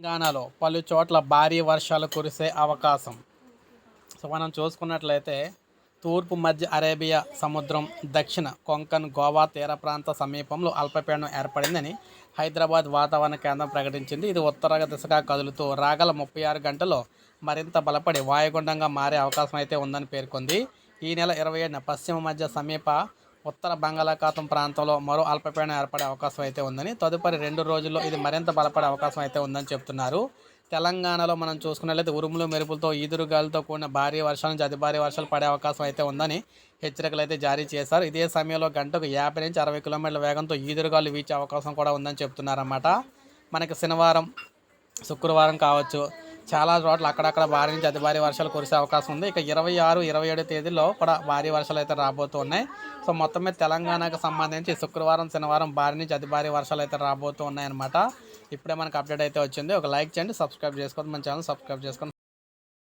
తెలంగాణలో పలు చోట్ల భారీ వర్షాలు కురిసే అవకాశం. సో మనం చూసుకున్నట్లయితే తూర్పు మధ్య అరేబియా సముద్రం దక్షిణ కొంకన్ గోవా తీర ప్రాంత సమీపంలో అల్పపీడనం ఏర్పడిందని హైదరాబాద్ వాతావరణ కేంద్రం ప్రకటించింది. ఇది ఉత్తర దిశగా కదులుతూ రాగల ముప్పై ఆరు గంటలో మరింత బలపడి వాయుగుండంగా మారే అవకాశం అయితే ఉందని పేర్కొంది. ఈ నెల ఇరవై ఏడున పశ్చిమ మధ్య సమీప ఉత్తర బంగాళాఖాతం ప్రాంతంలో మరో అల్పపీడనం ఏర్పడే అవకాశం అయితే ఉందని తదుపరి రెండు రోజుల్లో ఇది మరింత బలపడే అవకాశం అయితే ఉందని చెప్తున్నారు. తెలంగాణలో మనం చూసుకున్నట్లయితే ఉరుములు మెరుపులతో ఈదురుగాలతో కూడిన భారీ వర్షాల నుంచి అతి భారీ వర్షాలు పడే అవకాశం అయితే ఉందని హెచ్చరికలు అయితే జారీ చేశారు. ఇదే సమయంలో గంటకు యాభై నుంచి అరవై కిలోమీటర్ల వేగంతో ఈదురుగాలు వీచే అవకాశం కూడా ఉందని చెప్తున్నారన్నమాట. మనకి శనివారం శుక్రవారం కావచ్చు చాలా చోట్ల అక్కడక్కడ భారీ నుంచి అతి భారీ వర్షాలు కురిసే అవకాశం ఉంది. ఇక ఇరవై ఆరు ఇరవై ఏడు తేదీలో కూడా భారీ వర్షాలు అయితే రాబోతున్నాయి. సో మొత్తం మీద తెలంగాణకు సంబంధించి శుక్రవారం శనివారం భారీ నుంచి అతి భారీ వర్షాలు అయితే రాబోతున్నాయి అనమాట ఇప్పుడే మనకు అప్డేట్ అయితే వచ్చింది. ఒక లైక్ చేయండి సబ్స్క్రైబ్ చేసుకోండి మన ఛానల్ సబ్స్క్రైబ్ చేసుకోండి.